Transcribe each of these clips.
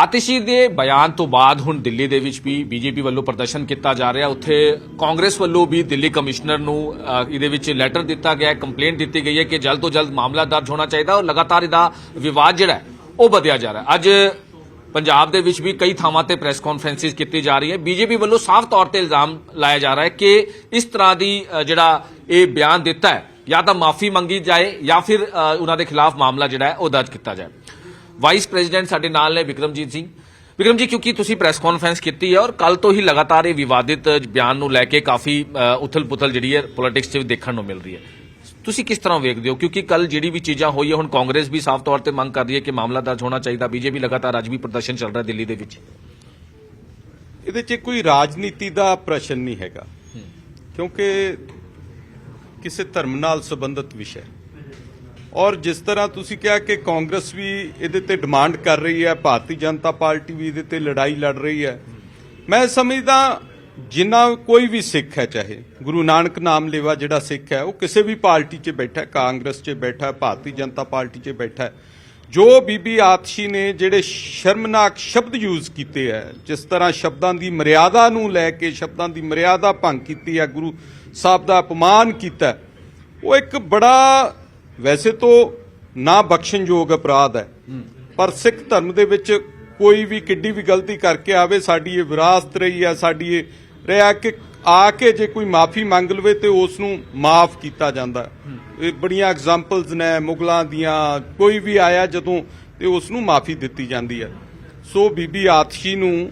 ਆਤਿਸ਼ੀ ਦੇ ਬਿਆਨ ਤੋਂ ਬਾਅਦ ਹੁਣ ਦਿੱਲੀ ਦੇ ਵਿੱਚ ਵੀ ਬੀਜੇਪੀ ਵੱਲੋਂ ਪ੍ਰਦਰਸ਼ਨ ਕੀਤਾ ਜਾ ਰਿਹਾ। ਉੱਥੇ ਕਾਂਗਰਸ ਵੱਲੋਂ ਵੀ ਦਿੱਲੀ ਕਮਿਸ਼ਨਰ ਨੂੰ ਇਹਦੇ ਵਿੱਚ ਲੈਟਰ ਦਿੱਤਾ ਗਿਆ ਹੈ ਕੰਪਲੇਂਟ ਦਿੱਤੀ ਗਈ ਹੈ ਕਿ ਜਲਦ ਤੋਂ ਜਲਦ ਮਾਮਲਾ ਦਰਜ ਹੋਣਾ ਚਾਹੀਦਾ ਔਰ ਲਗਾਤਾਰ ਇਹਦਾ ਵਿਵਾਦ ਜਿਹੜਾ ਹੈ ਉਹ ਵਧਿਆ ਜਾ ਰਿਹਾ। ਅੱਜ ਪੰਜਾਬ ਦੇ ਵਿੱਚ ਵੀ ਕਈ ਥਾਵਾਂ ਤੇ ਪ੍ਰੈਸ ਕਾਨਫਰੰਸਿਸ ਕੀਤੀ ਜਾ ਰਹੀ ਹੈ। ਬੀਜੇਪੀ ਵੱਲੋਂ ਸਾਫ਼ ਤੌਰ ਤੇ ਇਲਜ਼ਾਮ ਲਾਇਆ ਜਾ ਰਿਹਾ ਹੈ ਕਿ ਇਸ ਤਰ੍ਹਾਂ ਦੀ ਜਿਹੜਾ ਇਹ ਬਿਆਨ ਦਿੱਤਾ ਹੈ ਜਾਂ ਤਾਂ ਮਾਫੀ ਮੰਗੀ ਜਾਏ ਜਾਂ ਫਿਰ ਅ, ਉਹਨਾਂ ਦੇ ਖਿਲਾਫ ਮਾਮਲਾ ਜਿਹੜਾ ਹੈ ਉਹ ਦਰਜ ਕੀਤਾ ਜਾਏ। ਵਾਈਸ ਪ੍ਰੈਜ਼ੀਡੈਂਟ ਸਾਡੇ ਨਾਲ ਨੇ ਵਿਕਰਮਜੀਤ ਸਿੰਘ। ਵਿਕਰਮ ਜੀ ਕਿਉਂਕਿ ਤੁਸੀਂ ਪ੍ਰੈਸ ਕਾਨਫਰੰਸ ਕੀਤੀ ਹੈ ਔਰ ਕੱਲ ਤੋਂ ਹੀ ਲਗਾਤਾਰ ਇਹ ਵਿਵਾਦਿਤ ਬਿਆਨ ਨੂੰ ਲੈ ਕੇ ਕਾਫੀ ਉਥਲ-ਪੁਥਲ ਜਿਹੜੀ ਹੈ ਪੋਲਿਟਿਕਸ 'ਚ ਵੀ ਦੇਖਣ ਨੂੰ ਮਿਲ ਰਹੀ ਹੈ। ਤੁਸੀਂ ਕਿਸ ਤਰ੍ਹਾਂ ਵੇਖਦੇ ਹੋ? ਕਿਉਂਕਿ ਕੱਲ ਜਿਹੜੀ ਵੀ ਚੀਜ਼ਾਂ ਹੋਈ ਹੈ ਹੁਣ ਕਾਂਗਰਸ ਵੀ ਸਾਫ਼ ਤੌਰ ਤੇ ਮੰਗ ਕਰ ਰਹੀ ਹੈ ਕਿ ਮਾਮਲਾ ਦਰਜ ਹੋਣਾ ਚਾਹੀਦਾ। ਬੀਜੇਪੀ ਲਗਾਤਾਰ ਅੱਜ ਵੀ ਪ੍ਰਦਰਸ਼ਨ ਚੱਲ ਰਿਹਾ ਦਿੱਲੀ ਦੇ ਵਿੱਚ। ਇਹਦੇ 'ਚ ਕੋਈ ਰਾਜਨੀਤੀ ਦਾ ਪ੍ਰਸ਼ਨ ਨਹੀਂ ਹੈਗਾ। ਕਿਉਂਕਿ ਕਿਸੇ ਧਰਮ ਨਾਲ ਸੰਬੰਧਿਤ ਵਿਸ਼ਾ ਹੈ। ਔਰ ਜਿਸ ਤਰ੍ਹਾਂ ਤੁਸੀਂ ਕਿਹਾ ਕਿ ਕਾਂਗਰਸ ਵੀ ਇਹਦੇ ਤੇ ਡਿਮਾਂਡ ਕਰ ਰਹੀ ਹੈ, ਭਾਰਤੀ ਜਨਤਾ ਪਾਰਟੀ ਵੀ ਇਹਦੇ ਤੇ ਲੜਾਈ ਲੜ ਰਹੀ ਹੈ। ਮੈਂ ਸਮਝਦਾ ਜਿੰਨਾ ਕੋਈ ਵੀ ਸਿੱਖ ਹੈ, ਚਾਹੇ ਗੁਰੂ ਨਾਨਕ ਨਾਮ ਲੇਵਾ ਜਿਹੜਾ ਸਿੱਖ ਹੈ, ਉਹ ਕਿਸੇ ਵੀ ਪਾਰਟੀ 'ਚ ਬੈਠਾ ਕਾਂਗਰਸ 'ਚ ਬੈਠਾ ਭਾਰਤੀ ਜਨਤਾ ਪਾਰਟੀ 'ਚ ਬੈਠਾ ਜੋ ਬੀਬੀ ਆਤਸ਼ੀ ਨੇ ਜਿਹੜੇ ਸ਼ਰਮਨਾਕ ਸ਼ਬਦ ਯੂਜ਼ ਕੀਤੇ ਹੈ, ਜਿਸ ਤਰ੍ਹਾਂ ਸ਼ਬਦਾਂ ਦੀ ਮਰਿਆਦਾ ਨੂੰ ਲੈ ਕੇ, ਸ਼ਬਦਾਂ ਦੀ ਮਰਿਆਦਾ ਭੰਗ ਕੀਤੀ ਹੈ, ਗੁਰੂ ਸਾਹਿਬ ਦਾ ਅਪਮਾਨ ਕੀਤਾ ਉਹ ਇੱਕ ਬੜਾ ਵੈਸੇ ਤੋਂ ਨਾ ਬਖਸ਼ਣਯੋਗ ਅਪਰਾਧ ਹੈ, ਪਰ ਸਿੱਖ ਧਰਮ ਦੇ ਵਿੱਚ ਕੋਈ ਵੀ ਕਿੱਡੀ ਵੀ ਗਲਤੀ ਕਰਕੇ ਆਵੇ, ਸਾਡੀ ਇਹ ਵਿਰਾਸਤ ਰਹੀ ਹੈ, ਸਾਡੀ ਇਹ ਰਿਹਾ ਕਿ ਆ ਕੇ ਜੇ ਕੋਈ ਮਾਫੀ ਮੰਗ ਲਵੇ ਤੇ ਉਸ ਨੂੰ ਮਾਫ ਕੀਤਾ ਜਾਂਦਾ ਇਹ ਬੜੀਆਂ ਐਗਜ਼ਾਮਪਲਸ ਨੇ, ਮੁਗਲਾਂ ਦੀਆਂ, ਕੋਈ ਵੀ ਆਇਆ ਜਦੋਂ ਤੇ ਉਸ ਨੂੰ ਮਾਫੀ ਦਿੱਤੀ ਜਾਂਦੀ ਹੈ। ਸੋ ਬੀਬੀ ਆਤਸ਼ੀ ਨੂੰ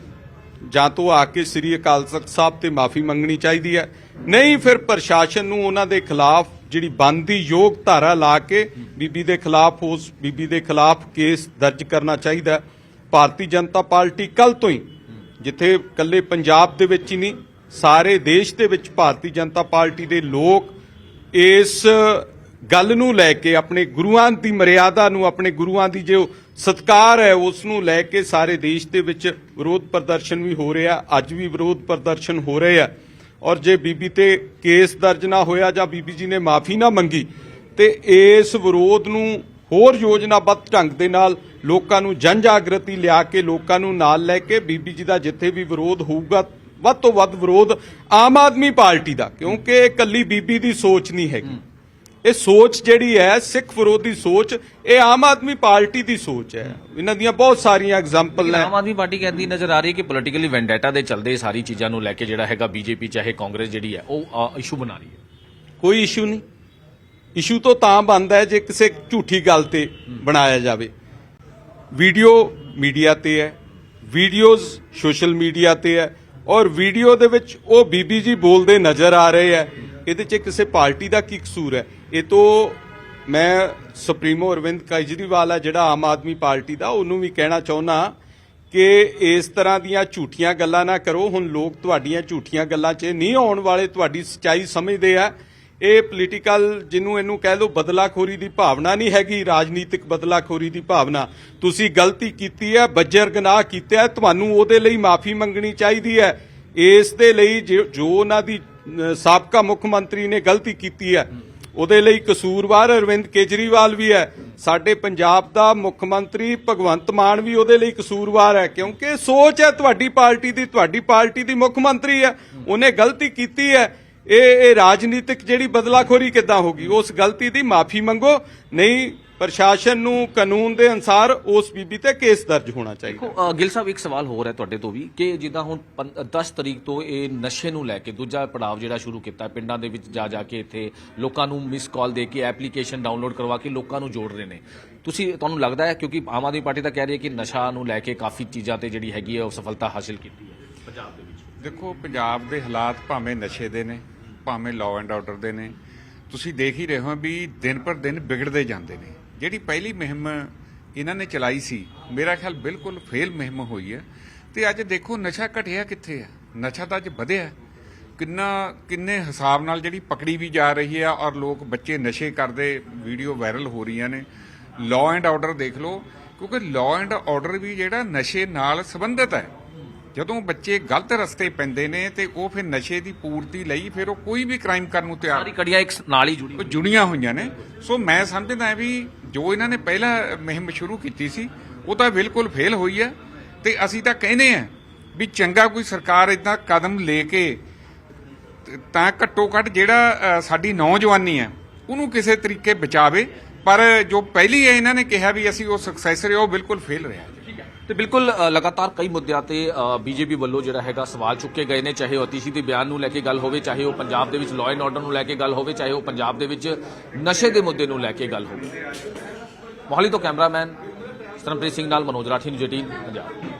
ਜਾਂ ਤੋਂ ਆ ਕੇ ਸ੍ਰੀ ਅਕਾਲ ਤਖਤ ਸਾਹਿਬ ਤੇ ਮਾਫੀ ਮੰਗਣੀ ਚਾਹੀਦੀ ਹੈ। ਨਹੀਂ, ਫਿਰ ਪ੍ਰਸ਼ਾਸਨ ਨੂੰ ਉਹਨਾਂ ਦੇ ਖਿਲਾਫ ਜਿਹੜੀ ਬੰਦੀ ਯੋਗ ਧਾਰਾ ਲਾ ਕੇ ਬੀਬੀ ਦੇ ਖਿਲਾਫ ਉਸ ਬੀਬੀ ਦੇ ਖਿਲਾਫ ਕੇਸ ਦਰਜ ਕਰਨਾ ਚਾਹੀਦਾ ਭਾਰਤੀ ਜਨਤਾ ਪਾਰਟੀ ਕੱਲ ਤੋਂ ਹੀ, ਜਿੱਥੇ ਕੱਲੇ ਪੰਜਾਬ ਦੇ ਵਿੱਚ ਹੀ ਨਹੀਂ, ਸਾਰੇ ਦੇਸ਼ ਦੇ ਵਿੱਚ ਭਾਰਤੀ ਜਨਤਾ ਪਾਰਟੀ ਦੇ ਲੋਕ ਇਸ ਗੱਲ ਨੂੰ ਲੈ ਕੇ, ਆਪਣੇ ਗੁਰੂਆਂ ਦੀ ਮਰਿਆਦਾ ਨੂੰ, ਆਪਣੇ ਗੁਰੂਆਂ ਦੀ ਜੋ ਸਤਕਾਰ ਹੈ, ਉਸ ਨੂੰ ਲੈ ਕੇ ਸਾਰੇ ਦੇਸ਼ ਦੇ ਵਿੱਚ ਵਿਰੋਧ ਪ੍ਰਦਰਸ਼ਨ ਵੀ ਹੋ ਰਿਹਾ ਅੱਜ ਵੀ ਵਿਰੋਧ ਪ੍ਰਦਰਸ਼ਨ ਹੋ ਰਹੇ ਆ ਔਰ ਜੇ ਬੀਬੀ ਤੇ ਕੇਸ ਦਰਜ ਨਾ ਹੋਇਆ ਜਾਂ ਬੀਬੀ ਜੀ ਨੇ ਮਾਫੀ ਨਾ ਮੰਗੀ, ਤੇ ਇਸ ਵਿਰੋਧ ਨੂੰ ਹੋਰ ਯੋਜਨਾਬੱਧ ਢੰਗ ਦੇ ਨਾਲ ਲੋਕਾਂ ਨੂੰ ਜਨ ਜਾਗਰਤੀ ਲਿਆ ਕੇ ਲੋਕਾਂ ਨੂੰ ਨਾਲ ਲੈ ਕੇ ਬੀਬੀ ਜੀ ਦਾ ਜਿੱਥੇ ਵੀ ਵਿਰੋਧ ਹੋਊਗਾ, ਵੱਧ ਤੋਂ ਵੱਧ ਵਿਰੋਧ ਆਮ ਆਦਮੀ ਪਾਰਟੀ ਦਾ, ਕਿਉਂਕਿ ਇਕੱਲੀ ਬੀਬੀ ਦੀ ਸੋਚ ਨਹੀਂ ਹੈਗੀ। ਇਹ ਸੋਚ ਜਿਹੜੀ ਹੈ ਸਿੱਖ ਵਿਰੋਧੀ ਸੋਚ ਇਹ ਆਮ ਆਦਮੀ ਪਾਰਟੀ ਦੀ ਸੋਚ ਹੈ। ਇਹਨਾਂ ਦੀਆਂ ਬਹੁਤ ਸਾਰੀਆਂ ਐਗਜ਼ਾਮਪਲ ਨੇ। ਆਮ ਆਦਮੀ ਪਾਰਟੀ ਕਹਿੰਦੀ ਨਜ਼ਰ ਆ ਰਹੀ ਹੈ ਕਿ ਪੋਲਿਟੀਕਲੀ ਵੈਂਡੇਟਾ ਦੇ ਚੱਲਦੇ ਸਾਰੀ ਚੀਜ਼ਾਂ ਨੂੰ ਲੈ ਕੇ ਜਿਹੜਾ ਹੈਗਾ ਬੀਜੇਪੀ ਚਾਹੇ ਕਾਂਗਰਸ ਜਿਹੜੀ ਹੈ ਉਹ ਇਸ਼ੂ ਬਣਾ ਰਹੀ ਹੈ। ਕੋਈ ਇਸ਼ੂ ਨਹੀਂ। ਇਸ਼ੂ ਤੋਂ ਤਾਂ ਬਣਦਾ ਹੈ ਜੇ ਕਿਸੇ ਝੂਠੀ ਗੱਲ ਤੇ ਬਣਾਇਆ ਜਾਵੇ। ਵੀਡੀਓ ਮੀਡੀਆ ਤੇ ਹੈ। ਵੀਡੀਓਜ਼ ਸੋਸ਼ਲ ਮੀਡੀਆ ਤੇ ਹੈ। ਔਰ ਵੀਡੀਓ ਦੇ ਵਿੱਚ ਉਹ ਬੀਬੀ ਜੀ ਬੋਲਦੇ ਨਜ਼ਰ ਆ ਰਹੇ ਹੈ। ਇਹਦੇ 'ਚ ਕਿਸੇ ਪਾਰਟੀ ਦਾ ਕੀ ਕਸੂਰ ਹੈ? ਇਹ ਤੋਂ ਮੈਂ ਸੁਪਰੀਮੋ ਅਰਵਿੰਦ ਕੇਜਰੀਵਾਲ ਆ, ਜਿਹੜਾ ਆਮ ਆਦਮੀ ਪਾਰਟੀ ਦਾ, ਉਹਨੂੰ ਵੀ ਕਹਿਣਾ ਚਾਹੁੰਦਾ ਕਿ ਇਸ ਤਰ੍ਹਾਂ ਦੀਆਂ ਝੂਠੀਆਂ ਗੱਲਾਂ ਨਾ ਕਰੋ। ਹੁਣ ਲੋਕ ਤੁਹਾਡੀਆਂ ਝੂਠੀਆਂ ਗੱਲਾਂ 'ਚ ਨਹੀਂ ਆਉਣ ਵਾਲੇ ਤੁਹਾਡੀ ਸੱਚਾਈ ਸਮਝਦੇ ਆ। ਇਹ ਪੋਲੀਟੀਕਲ ਜਿਹਨੂੰ ਇਹਨੂੰ ਕਹਿ ਲਓ ਬਦਲਾਖੋਰੀ ਦੀ ਭਾਵਨਾ ਨਹੀਂ ਹੈਗੀ, ਰਾਜਨੀਤਿਕ ਬਦਲਾਖੋਰੀ ਦੀ ਭਾਵਨਾ। ਤੁਸੀਂ ਗਲਤੀ ਕੀਤੀ ਹੈ, ਬੱਜਰ ਗਨਾਹ ਕੀਤਾ ਤੁਹਾਨੂੰ ਉਹਦੇ ਲਈ ਮਾਫੀ ਮੰਗਣੀ ਚਾਹੀਦੀ ਹੈ। ਇਸ ਦੇ ਲਈ ਜੋ ਜੋ ਉਹਨਾਂ ਦੀ ਸਾਬਕਾ ਮੁੱਖ ਮੰਤਰੀ ਨੇ ਗਲਤੀ ਕੀਤੀ ਹੈ ਉਹਦੇ ਲਈ ਕਸੂਰਵਾਰ ਅਰਵਿੰਦ ਕੇਜਰੀਵਾਲ ਵੀ ਹੈ। ਸਾਡੇ ਪੰਜਾਬ ਦਾ ਮੁੱਖ ਮੰਤਰੀ ਭਗਵੰਤ ਮਾਨ ਵੀ ਉਹਦੇ ਲਈ ਕਸੂਰਵਾਰ ਹੈ, ਕਿਉਂਕਿ ਸੋਚ ਹੈ ਤੁਹਾਡੀ ਪਾਰਟੀ ਦੀ, ਤੁਹਾਡੀ ਪਾਰਟੀ ਦੀ ਮੁੱਖ ਮੰਤਰੀ ਹੈ। ਉਹਨੇ ਗਲਤੀ ਕੀਤੀ ਹੈ। ਇਹ ਇਹ ਰਾਜਨੀਤਿਕ ਜਿਹੜੀ ਬਦਲਾਖੋਰੀ ਕਿੱਦਾਂ ਹੋਗੀ ਉਸ ਗਲਤੀ ਦੀ ਮਾਫੀ ਮੰਗੋ। ਨਹੀਂ ਪ੍ਰਸ਼ਾਸਨ ਨੂੰ ਕਾਨੂੰਨ ਦੇ ਅਨਸਾਰ ਉਸ ਬੀਬੀ ਤੇ ਕੇਸ ਦਰਜ ਹੋਣਾ ਚਾਹੀਦਾ। ਦੇਖੋ ਗਿੱਲ ਸਾਹਿਬ ਇੱਕ ਸਵਾਲ ਹੋਰ ਹੈ ਤੁਹਾਡੇ ਤੋਂ ਵੀ ਕਿ ਜਿੱਦਾਂ ਹੁਣ ਪੰ- 10 ਤਰੀਕ ਤੋਂ ਇਹ ਨਸ਼ੇ ਨੂੰ ਲੈ ਕੇ ਦੂਜਾ ਪੜਾਅ ਜਿਹੜਾ ਸ਼ੁਰੂ ਕੀਤਾ ਪਿੰਡਾਂ ਦੇ ਵਿੱਚ ਜਾ ਜਾ ਕੇ ਇੱਥੇ ਲੋਕਾਂ ਨੂੰ ਮਿਸ ਕਾਲ ਦੇ ਕੇ ਐਪਲੀਕੇਸ਼ਨ ਡਾਊਨਲੋਡ ਕਰਵਾ ਕੇ ਲੋਕਾਂ ਨੂੰ ਜੋੜ ਰਹੇ ਨੇ। ਤੁਸੀਂ ਤੁਹਾਨੂੰ ਲੱਗਦਾ ਹੈ ਕਿਉਂਕਿ ਆਮ ਆਦਮੀ ਪਾਰਟੀ ਤਾਂ ਕਹਿ ਰਹੀ ਹੈ ਕਿ ਨਸ਼ਾ ਨੂੰ ਲੈ ਕੇ ਕਾਫੀ ਚੀਜ਼ਾਂ ਤੇ ਜਿਹੜੀ ਹੈਗੀ ਹੈ ਉਹ ਸਫਲਤਾ ਹਾਸਿਲ ਕੀਤੀ ਹੈ ਪੰਜਾਬ ਦੇ ਵਿੱਚ? ਦੇਖੋ ਪੰਜਾਬ ਦੇ ਹਾਲਾਤ ਭਾਵੇਂ ਨਸ਼ੇ ਦੇ ਨੇ ਭਾਵੇਂ ਲਾਅ ਐਂਡ ਆਰਡਰ ਦੇ ਨੇ ਤੁਸੀਂ ਦੇਖ ਹੀ ਰਹੇ ਹੋ ਵੀ ਦਿਨ ਪਰ ਦਿਨ ਵਿਗੜਦੇ ਜਾਂਦੇ ਨੇ। ਜਿਹੜੀ ਪਹਿਲੀ ਮੁਹਿੰਮ ਇਹਨਾਂ ਨੇ ਚਲਾਈ ਸੀ, ਮੇਰਾ ਖਿਆਲ ਬਿਲਕੁਲ ਫੇਲ ਮੁਹਿੰਮ ਹੋਈ ਹੈ। ਤੇ ਅੱਜ ਦੇਖੋ ਨਸ਼ਾ ਘਟਿਆ ਕਿੱਥੇ ਆ? ਨਸ਼ਾ ਤਾਂ ਅੱਜ ਵਧਿਆ। ਕਿੰਨਾ, ਕਿੰਨੇ ਹਿਸਾਬ ਨਾਲ ਜਿਹੜੀ ਪਕੜੀ ਵੀ ਜਾ ਰਹੀ ਆ ਔਰ ਲੋਕ ਬੱਚੇ ਨਸ਼ੇ ਕਰਦੇ ਵੀਡੀਓ ਵਾਇਰਲ ਹੋ ਰਹੀਆਂ ਨੇ। ਲਾਅ ਐਂਡ ਆਰਡਰ ਦੇਖ ਲਓ, ਕਿਉਂਕਿ ਲਾਅ ਐਂਡ ਆਰਡਰ ਵੀ ਜਿਹੜਾ ਨਸ਼ੇ ਨਾਲ ਸੰਬੰਧਿਤ ਹੈ। ਜਦੋਂ ਬੱਚੇ ਗਲਤ ਰਸਤੇ ਪੈਂਦੇ ਨੇ ਤੇ ਉਹ ਫਿਰ ਨਸ਼ੇ ਦੀ ਪੂਰਤੀ ਲਈ ਫਿਰ ਉਹ ਕੋਈ ਵੀ ਕ੍ਰਾਈਮ ਕਰਨ ਨੂੰ ਤਿਆਰ ਸਾਰੀ ਕੜੀਆਂ ਇੱਕ ਨਾਲ ਹੀ ਜੁੜੀ ਉਹ ਜੁੜੀਆਂ ਹੋਈਆਂ ਨੇ। ਸੋ ਮੈਂ ਸਮਝਦਾ ਵੀ ਜੋ ਇਹਨਾਂ ਨੇ ਪਹਿਲਾਂ ਮੁਹਿੰਮ ਸ਼ੁਰੂ ਕੀਤੀ ਸੀ ਉਹ ਤਾਂ ਬਿਲਕੁਲ ਫੇਲ ਹੋਈ ਹੈ ਤੇ ਅਸੀਂ ਤਾਂ ਕਹਿੰਦੇ ਆ ਵੀ ਚੰਗਾ ਕੋਈ ਸਰਕਾਰ ਇਦਾਂ ਕਦਮ ਲੈ ਕੇ ਤੇ ਘੱਟੋ ਘੱਟ ਜਿਹੜਾ ਸਾਡੀ ਨੌਜਵਾਨੀ ਹੈ ਉਹਨੂੰ ਕਿਸੇ ਤਰੀਕੇ ਬਚਾਵੇ। ਪਰ ਜੋ ਪਹਿਲੀ ਹੈ ਇਹਨਾਂ ਨੇ ਕਿਹਾ ਵੀ ਅਸੀਂ ਉਹ ਸਕਸੈਸਰ ਹੈ ਉਹ ਬਿਲਕੁਲ ਫੇਲ ਰਿਹਾ ਤੇ ਬਿਲਕੁਲ ਲਗਾਤਾਰ ਕਈ ਮੁੱਦਿਆਂ ਤੇ ਬੀਜੇਪੀ ਵੱਲੋਂ ਜਿਹੜਾ ਹੈਗਾ ਸਵਾਲ ਚੁੱਕੇ ਗਏ ਨੇ, ਚਾਹੇ ਉਹ ਅਤੀਸ਼ੀ ਦੇ ਬਿਆਨ ਨੂੰ ਲੈ ਕੇ ਗੱਲ ਹੋਵੇ, ਚਾਹੇ ਉਹ ਪੰਜਾਬ ਦੇ ਵਿੱਚ ਲਾਅ ਐਂਡ ਆਰਡਰ ਨੂੰ ਲੈ ਕੇ ਗੱਲ ਹੋਵੇ, ਚਾਹੇ ਉਹ ਪੰਜਾਬ ਦੇ ਵਿੱਚ ਨਸ਼ੇ ਦੇ ਮੁੱਦੇ ਨੂੰ ਲੈ ਕੇ ਗੱਲ ਹੋਵੇ। ਮੋਹਾਲੀ ਤੋਂ ਕੈਮਰਾਮੈਨ ਸਰਨਪ੍ਰੀਤ ਸਿੰਘ ਨਾਲ ਮਨੋਜ ਰਾਠੀ ਨੂੰ ਜਟੀ ਪੰਜਾਬ।